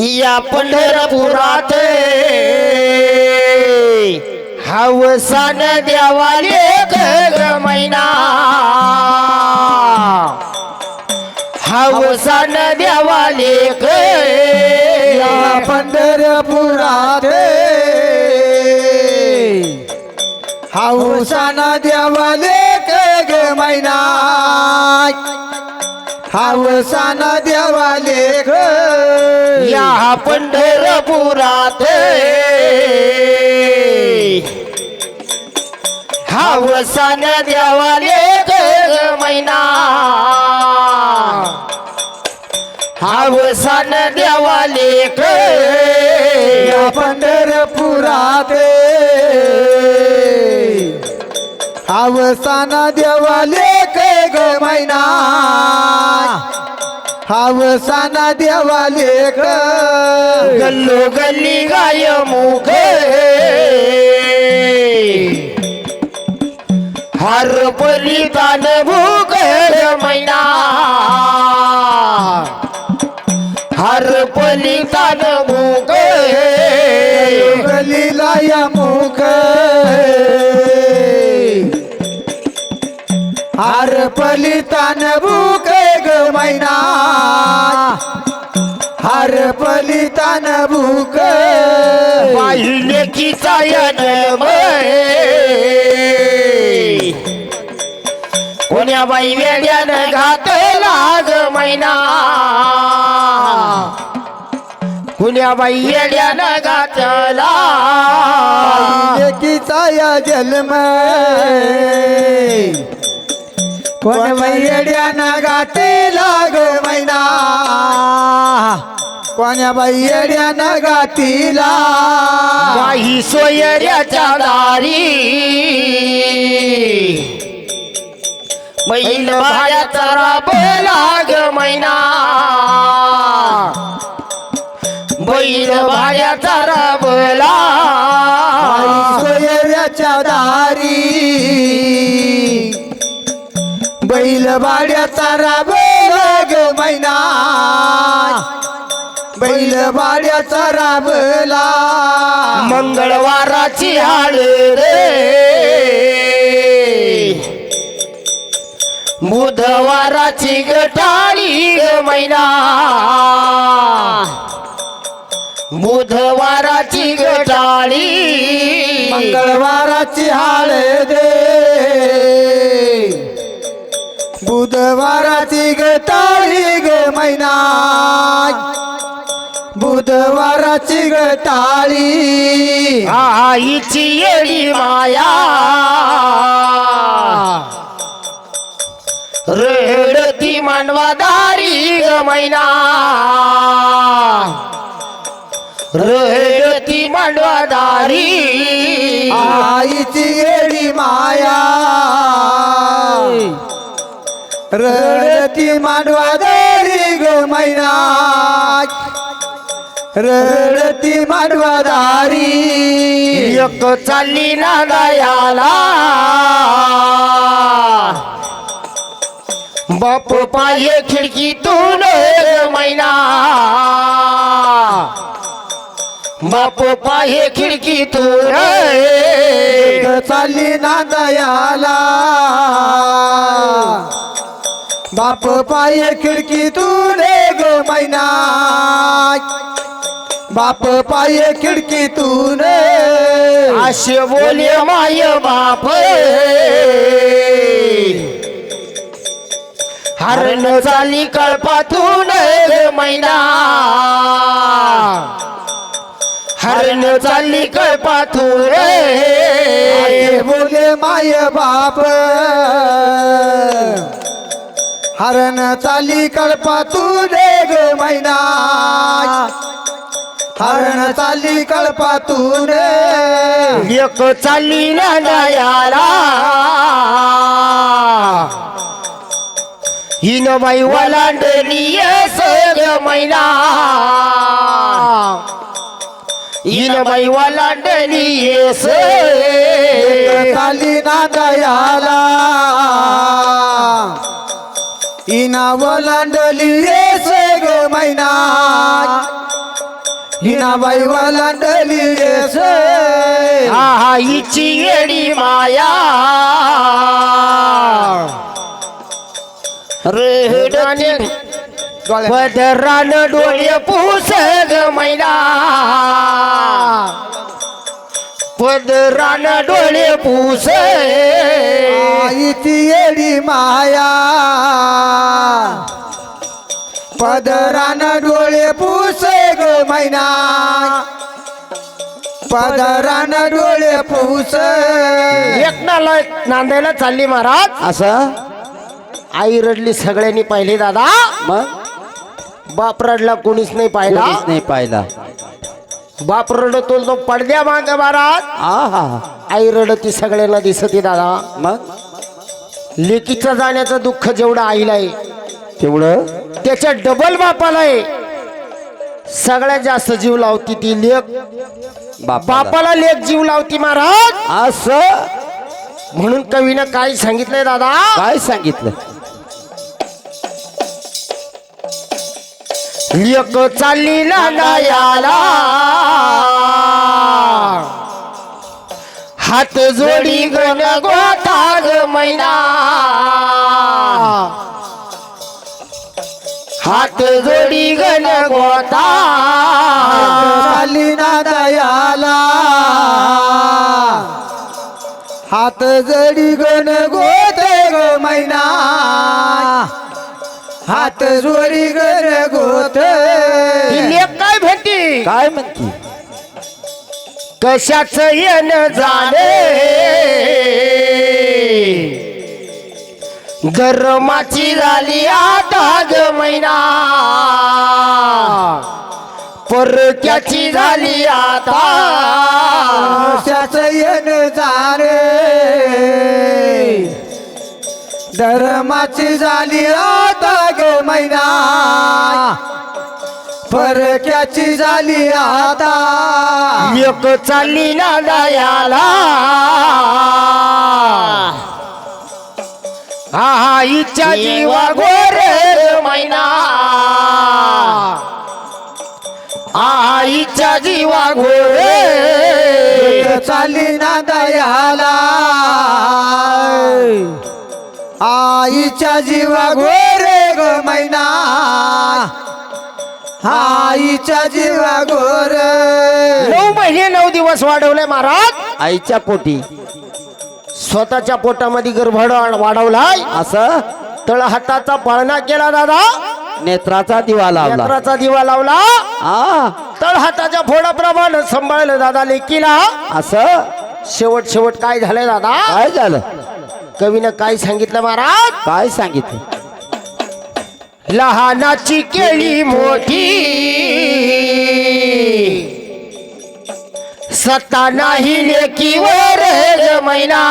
या पंढरपुरात. हवसान देवाले ग मैना. हवसान देवाले ग या पंढरपुरात. हवसान देवाले ग मैना. हाऊसाना देवाले ग या पंढरपुरात हवसान देवाले ग मैना. हवसान देवाले ग या पंढरपुरात हावसाना देवाले ग मैना। हावसाना देवाले ग गल्लो गल्ली गाय मुख। हर पली तान भूक मैना। हर पली तान हार पलितान बुक ग मैना. हार पलितान बुक पाहिले की चायन कोण्या बाई वेड्यानं घातला ग मैना. कुण्या बाई येड्यानं घातला. लेकीचा या जन्म. कोण बैड्याना गाते लाग मैना. कोण्या बैड्याना गातीला? काही सोयऱ्याच्या दारी. मैल भाड्याचा राबला ग मैना. बैल भाड्याचा राबला सोयऱ्याच्या दारी. बैल बाड्याचा राबला ग मैना. बैल बाड्याचा राबला. मंगळवाराची हाड रे. बुधवाराची गटाळी ग मैना. बुधवाराची गटाळी मंगळवाराची हळदे बुधवाराची गटाळी ग मैना बुधवाराची गटाळी आईची येडी माया. रेडती मानवादारी ग मैना रेडती मांडवादारी आईची येडी माया. रडती मांडवा दारी ग मैना. रडती मांडवा दारी. एक चालली ना दयाला. बाप पाये खिडकीतून मैना. बाप पाये खिडकीतून चालली नांदयाला बाप पाय खिडकीतून ग मैना. बाप पाय खिडकीतून असे बोले माय बाप हरण चाली कळपातून मैना. हरण चालली कळपातून बोले माय बाप. हरण चाली कळपातून ग मैना. हरण चाली कळपातून एक चालली ना दयाला हिन बाई वलांडली सग मैना. हिन बाई वलांडली चाली ना दयाला इना ओलांडली रे से ग मैना हिनाबाई वलांडली रेस हा हा हिची येडी माया. रेडाने पदरान डोळे पुस ग मैना. पदरान डोळे पुस. आईची येडी माया. पदरान डोळे पुसे ग मैना. पदरान डोळे पुस. एकनाला नांदायला चालली महाराज. असं? आई रडली सगळ्यांनी पाहिले दादा. मग? बाप रडला कोणीच नाही पाहिला. नाही पाहिला. बाप रडतो तो पडद्या माग महाराज आहा. आई रडती सगळ्यांना दिसते दादा. मग? लेकीचं जाण्याचं दुःख जेवढं आईला आहे तेवढं? त्याच्या डबल बापाला आहे. सगळ्यात जास्त जीव लावती ती लेख बापा बापाला लेख जीव लावती महाराज. असं? म्हणून कवीनं काय सांगितलंय दादा? काय सांगितलं? एक चालली नायाला हात जोडी गण गोताग मैना. हात जोडी गण गोता. चाली हात जोडी गण गोते ग मैना. हात जोडी गण गोत. लेख काय भेटी काय म्हणती? कशाच येण जाणे गरमाची झाली आता ग मैना परक्याची झाली आता कशाच येण जाणे धर्माची झाली आता ग मैना. परक्याची झाली आता. एक चालली ना दयाला. हा हा इच्छा जीवा गोरे मैना. हा इच्छा जीवा गोरे चाली ना दयाला. आईच्या जीवा गोरे ग मैना. आईच्या जीवा गोर. नऊ महिने नऊ दिवस वाढवले महाराज. आईच्या पोटी. स्वतःच्या पोटामध्ये गर्भड वाढवलाय. असं? तळहाताचा पाळणा केला दादा. नेत्राचा दिवा लावला. यंत्राचा दिवा लावला. आ? तळहाताच्या फोडाप्रमाणे सांभाळलं दादा लेकीला. असं? शेवट शेवट काय झालंय दादा? काय झालं? कवीनं काय सांगितलं महाराज? काय सांगितलं? लहानाची केली मोठी. सत्ता नाही लेकीवर मैना.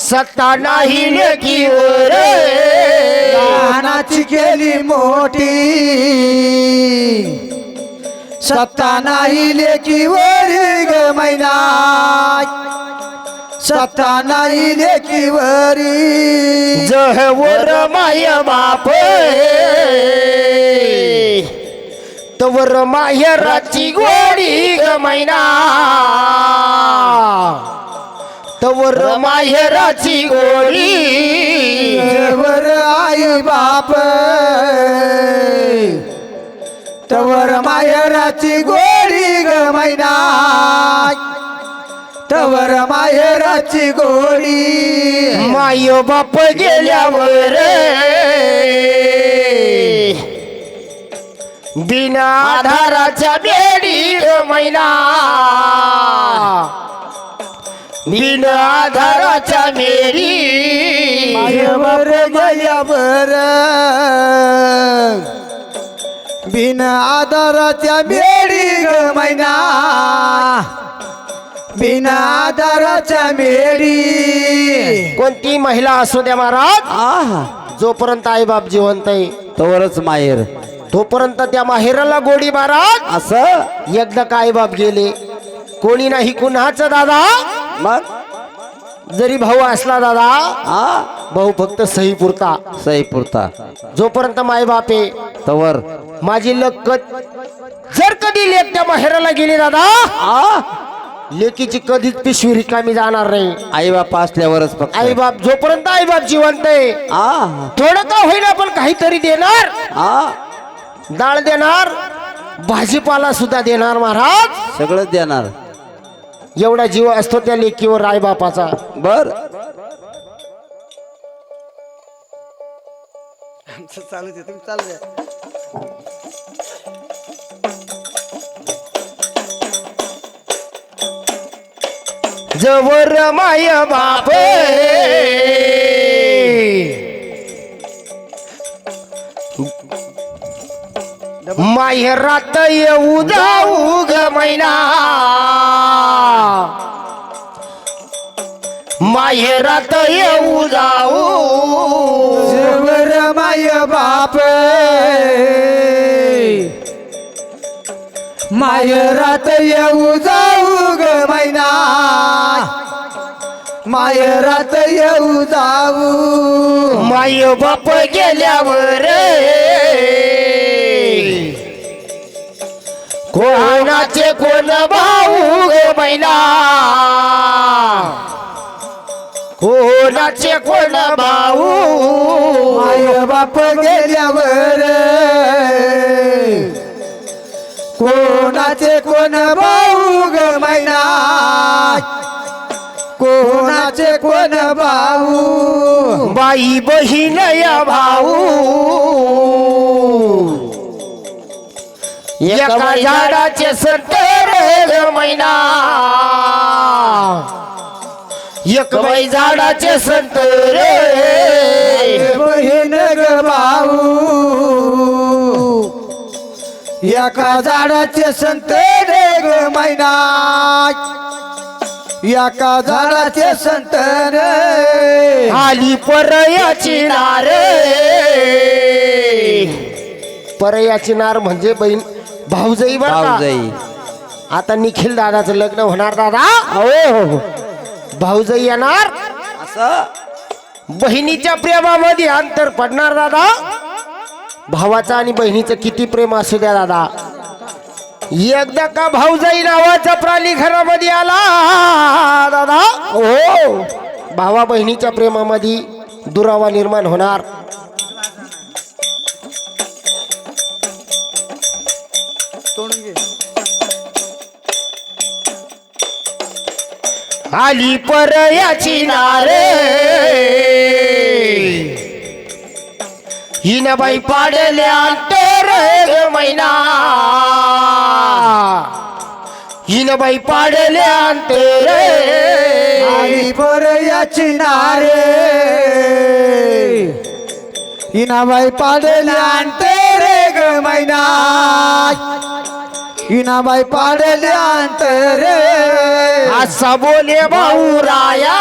सत्ता नाही लेकीवर लहानाची केली मोठी. सत्ता नाही लेकी वरी ग मैना. सत्ता नाही लेकी वरी जहवर माय बाप. तवर माहेराची गोडी ग मैना. तवर माहेराची गोडी. वर आई बाप. तवर मायराची गोडी ग मैना. तवर मायराची गोडी. मायो बाप गेल्यावर बिना आधाराच्या बेडी महिना बिना आधाराच्या मेरी मायवर गयावर बिना आधाराच्या बेडी महिना बिन मेडी. कोणती महिला असू द्या महाराज? आहा. जोपर्यंत आई बाप जिवंत आहे तोवरच माहेर. तोपर्यंत त्या माहेराला गोडी महाराज. असं? एकदा काय बाप गेले कोणी नाही कुणाच दादा? मग? जरी भाऊ असला दादा हा? भाऊ फक्त सही पुरता सही पुरता जोपर्यंत माय बापे तवर. माझी लक्कत जर कधी लेख त्या माहेराला गेली दादा. आ? लेकीची कधीच पिशवी रिकामी जाणार नाही. आई बापा असल्यावरच फक्त. आई बाप जोपर्यंत आई बाप जिवंत आहे आ. थोडं का होईना पण काहीतरी देणार. आ. डाळ देणार भाजीपाला सुद्धा देणार महाराज. सगळंच देणार. एवढा जीव असतो त्या लेकीवर आई बापाचा बर चालू तुम्ही चालू द्या. जवर माय बाप. माहेरात येऊ जाऊ ग मैना. माहेरात येऊ जाऊ. जवर माय बाप. मायरात येऊ जाऊ ग मैना. मायरात येऊ जाऊ. माय बाप गेल्यावर कोणाचे कोण भाऊ ग मैना? कोणाचे कोण भाऊ? माय बाप गेल्यावर कोणाचे कोण भाऊ ग मैना? कोणाचे कोण भाऊ? बाई बहीण या भाऊ. एका झाडाचे संतर महिना एक बाई झाडाचे सत्तर बहीण ग भाऊ. एका झाडाचे संत रे ग महिना एका झाडाचे संत रे आली परयाची नार. परयाची नार म्हणजे बहीण भाऊजाई बरं का? भाऊजाई. आता निखिल दादाचं लग्न होणार दादा. हो. भाऊजाई येणार? असं? बहिणीच्या प्रेमामध्ये अंतर पडणार दादा. भावाचा आणि बहिणीचं किती प्रेम असू द्या दादा. एकदा का भाऊजाई नावाचा प्राणी घरामध्ये आला दादा? हो. भावा बहिणीच्या प्रेमामध्ये दुरावा निर्माण होणार. आली परयाची नारे. हिन बाई पाडल्या तर महिना. मैना हिन बाई पाडल्या अंतर आई बर याची नारे इनाबाई पाडल्या आणते रे ग मैना. इनाबाई पाडल्या आणते रे असा बोले भाऊ राया.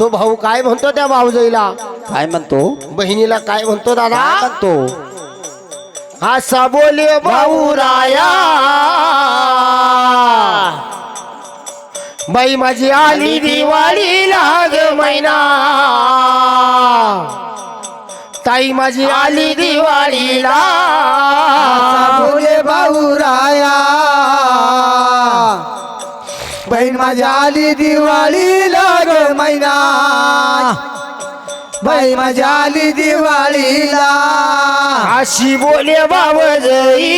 तो भाऊ काय म्हणतो त्या भाऊजाईला? काय म्हणतो? बहिणीला काय म्हणतो दादा? म्हणतो? असा बोले भाऊ राया बाई माझी आली दिवाळी लाग महिना. ताई माझी आली दिवाळीला बोले भाऊ राया बहीण माझी आली दिवाळी लाग मैना बाई माझी आली दिवाळीला अशी बोले बावजई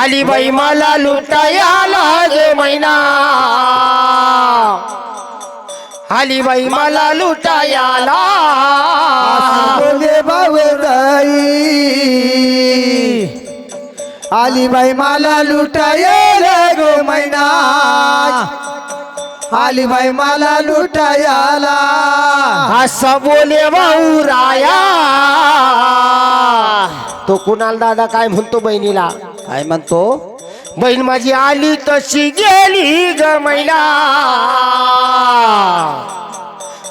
आली बाई मला लुटाया लाग महिना आली बाई मला लुटायाला बोले भाऊ आली बाई मला लुटायला गो मैना. आली बाई मला लुटायाला असा बोले भाऊ राया. तो कुणाल दादा काय म्हणतो बहिणीला? काय म्हणतो? बहीण माझी आली तशी गेली ग मैना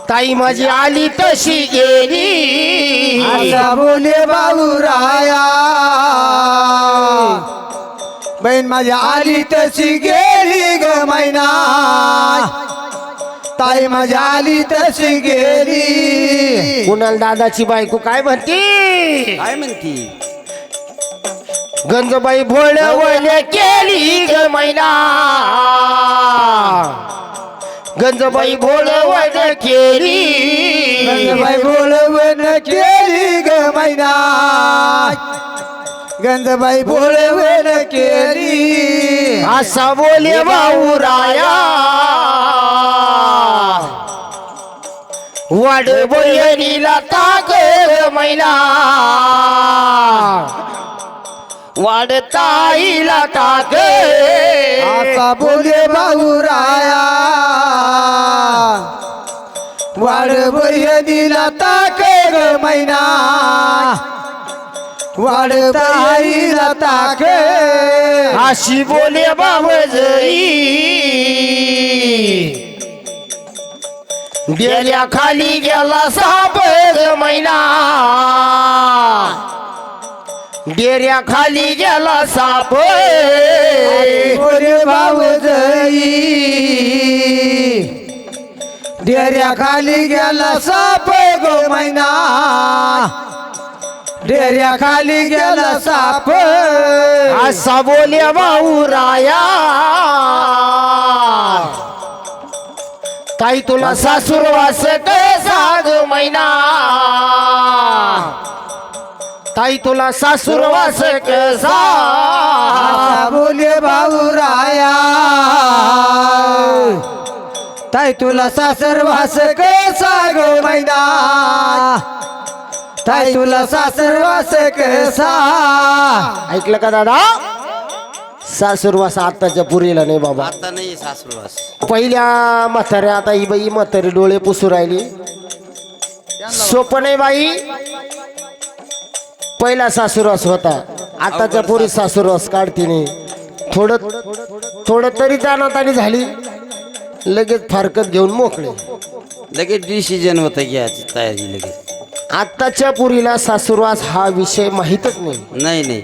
ताई माझी आली तशी गेली. असा बोले भाऊ राया. बहीण माझी आली तशी गेली ग मैना. ताई माझी आली तशी गेली. कुणाल दादाची बायको काय म्हणती? काय म्हणती? गंजबाई भोळ वळल्या केली ग मैना. गंजबाई भोळ वळ केली. गंजबाई बोलवण केली ग मैना. गंजबाई बोलवण केली. असा बोले भाऊराया वाड बहिणीला ताग मैना वाड ताईला ताक आता बोले भाऊराया वाड बहिणीला ताग मैना वाड ताईला ताक अशी बोले बाबजई गेल्या खाली गेला साप ग मैना. डेऱ्या खाली गेला साप बोले भाऊजई डेऱ्या खाली गेला साप गो मैना. डेऱ्या खाली गेला साप. असा बोले भाऊराया ताई तुला सासूर वास साग मैना. ताई तुला सासूर वास कसा आता बोले भाऊराया ताई तुला सासर वास कसा गो मैना. ताई तुला सासर वास कसा? ऐकलं का दादा? सासूरवास आताच्या पुरीला नाही बाबा. आता नाही सासरूवास पहिल्या म्हाताऱ्या आता ही बाई म्हातारी डोळे पुसू राहिली. सोपं नाही बाई. पहिला सासूरवास होता. आताच्या पुरी सासूरवास काढती नाही. थोडं थोडं तरी जाणतानी झाली. लगेच फारकत घेऊन मोकळे. लगेच डिसिजन होतं घ्यायची तयारी लगेच. आत्ताच्या पुरीला सासूरवास हा विषय माहीतच नाही. नाही नाही.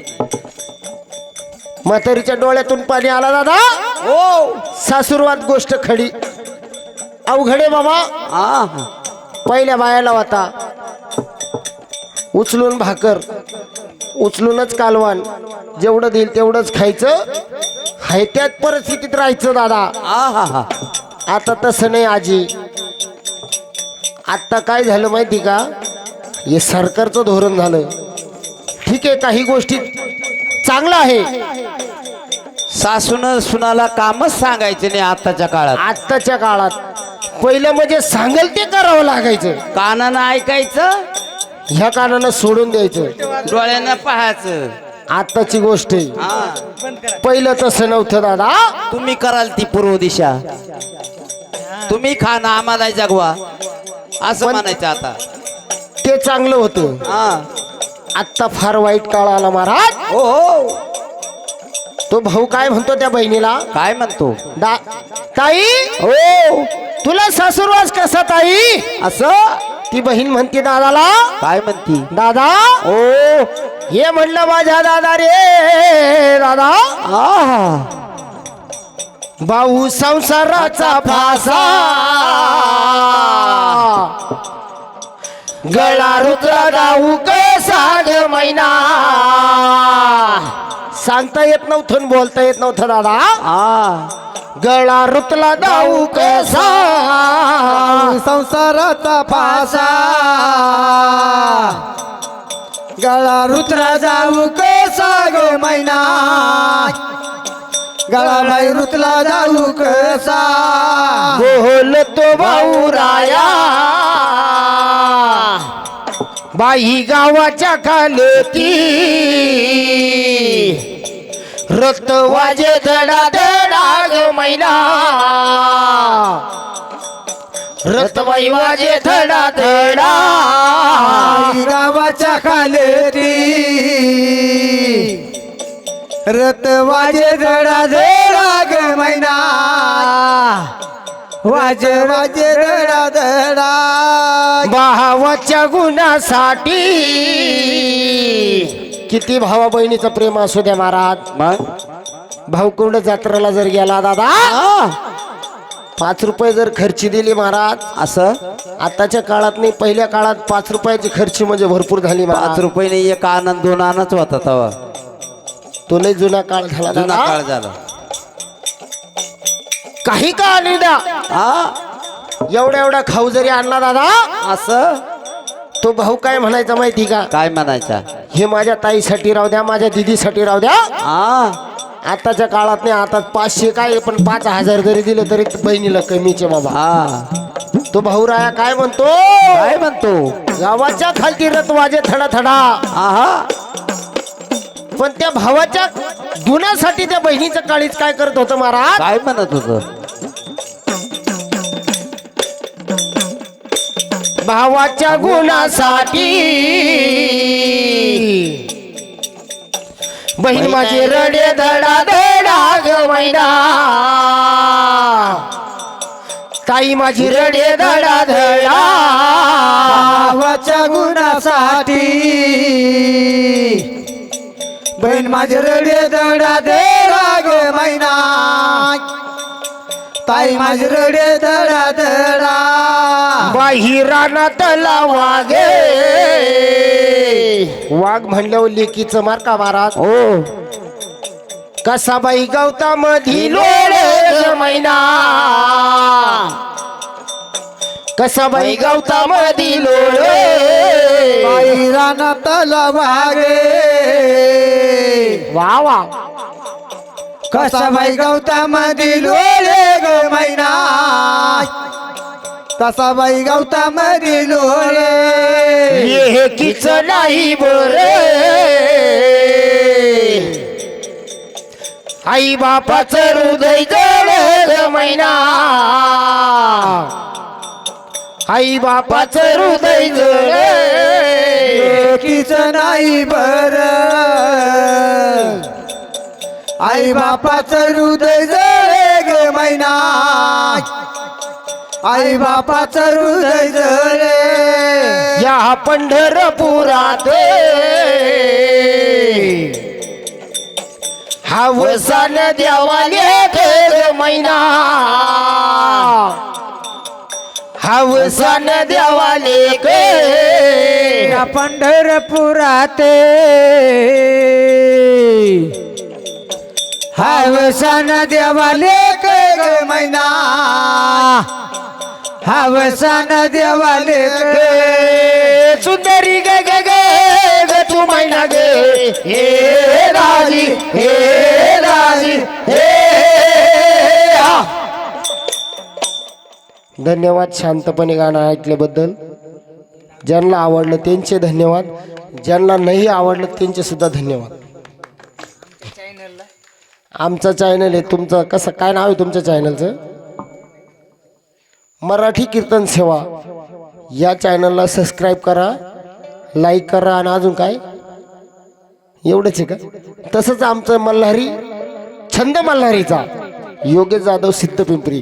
म्हातारीच्या डोळ्यातून पाणी आला दादा. हो. सासूरवाद गोष्ट खडी अवघडे बाबा. हा पहिल्या बायाला होता उचलून भाकर उचलूनच कालवान जेवढं देईल तेवढंच खायचं. हाय त्याच परिस्थितीत राहायचं दादा. हा हा हा. आता तसं नाही आजी. आता काय झालं माहिती का? हे सरकारचं धोरण झालं. ठीक आहे काही गोष्टी चांगलं आहे. सासून सुनाला कामच सांगायचं नाही आताच्या काळात. आत्ताच्या काळात पहिलं म्हणजे सांगेल ते करावं लागायचं. कानानं ऐकायचं ह्या कानानं सोडून द्यायचं. डोळ्यानं पाहायचं. आत्ताची गोष्ट आहे. हा. पहिलं तसं नव्हतं दादा. तुम्ही कराल ती पूर्व दिशा. तुम्ही खाना आम्हाला जगवा. असं म्हणायचं आता. ते चांगलं होतं. हा. आत्ता फार वाईट काळ आला महाराज. हो हो. तो भाऊ काय म्हणतो त्या बहिणीला? काय म्हणतो? दा ताई? हो. तुला सासूरवास कसा ताई? असं? ती बहीण म्हणते दादाला. काय म्हणती? दादा? ओ हे म्हणलं माझ्या दादा रे दादा. भाऊ संसाराचा फासा. गळा रुद्र गाऊ कसा ग मैना. सांगता येत नव्हतं बोलता येत नव्हतं दादा. गळा रुतला दाऊ कसा संसाराचा फासा गळा रुद्रा जाऊ कसा ग मैना. गळा रुतला जाऊ कसा बोल तो भाऊ राया. बाई गावाच्या खालती. रक्त वाजे धडा धडा ग मैना रक्तबाई वाजे धडा धडा गावाच्या खालती. रत वाजे धडा धडा ग मैना वाजे वाजे धडा धडा. भावाच्या गुणासाठी. किती भावा बहिणीचं प्रेम असू द्या महाराज. मग? भाऊ कुठं जत्रेला जर गेला दादा. पाच रुपये जर खर्ची दिली महाराज. असं? आताच्या काळात नाही पहिल्या काळात पाच रुपयाची खर्ची म्हणजे भरपूर झाली पाच महाराज रुपयाने एक आनंद दोन आनंद होता तवा. तो लय जुना काळ झाला जुना दादा. काळ झाला. काही का आणि द्या. हा? एवढा एवढा खाऊ जरी आणला दादा असं? तो भाऊ काय म्हणायचा माहिती का? काय म्हणायचा? हे माझ्या ताईसाठी राहू द्या माझ्या दिदीसाठी राहू द्या. हा? आताच्या काळात नाही आता पाचशे काय पण पाच हजार जरी दिले तरी बहिणीला कमीचे बाबा. हा. तो भाऊ राया काय म्हणतो? काय म्हणतो? गावाच्या खालती रथ वाजे थडा थडा आहा पण त्या भावाच्या गुणासाठी त्या बहिणीचं काळीच काय करत होतं महाराज? काय म्हणत होत? भावाच्या गुणासाठी. बहीण माझी रडे धडा धडा ग मैना ताई माझी रडे धडा धडा. भावाच्या गुणासाठी. बहीण माझी रडे दडा दे राग मैना ताई माझी रडे दडा दडा बाही रानात वागे वाघ म्हणल्यावर लेकीचं मार का महाराज ओ कसा बाई गवता मधी लोळे मैना. कसा बाई गवता मधी लोळे बाई रानात वागे वा वा. कसा बाई गवता मधी लोळे ग मैना। तसा बाई गवता मधी लोळे हे किच नाही बरे आई बापाचं हृदय जळ मैना। आई बापाचं हृदय जळ एकीच नाही बर। आई बापाचं हृदय जळे ग मैना. आई बापाचं हृदय जळे. या पंढरपुरात हवसान देवाले ग मैना. हवसान देवाले ग पंढरपुरात हवसन देवाले ग मैना. हवसन देवाले सुंदरी ग ग ग ग तू मैना ग. हे राजी हे राजी हे. धन्यवाद शांतपणे गाणं ऐकल्याबद्दल. ज्यांना आवडलं त्यांचे धन्यवाद. ज्यांना नाही आवडलं त्यांचे सुद्धा धन्यवाद. आमचं चॅनल आहे तुमचं कसं काय नाव आहे तुमच्या चॅनलचं मराठी कीर्तन सेवा. या चॅनलला सबस्क्राईब करा लाईक करा आणि अजून काय? एवढंच आहे का? तसंच आमचं मल्हारी छंद मल्हारीचा. योगेश जाधव सिद्ध पिंपरी.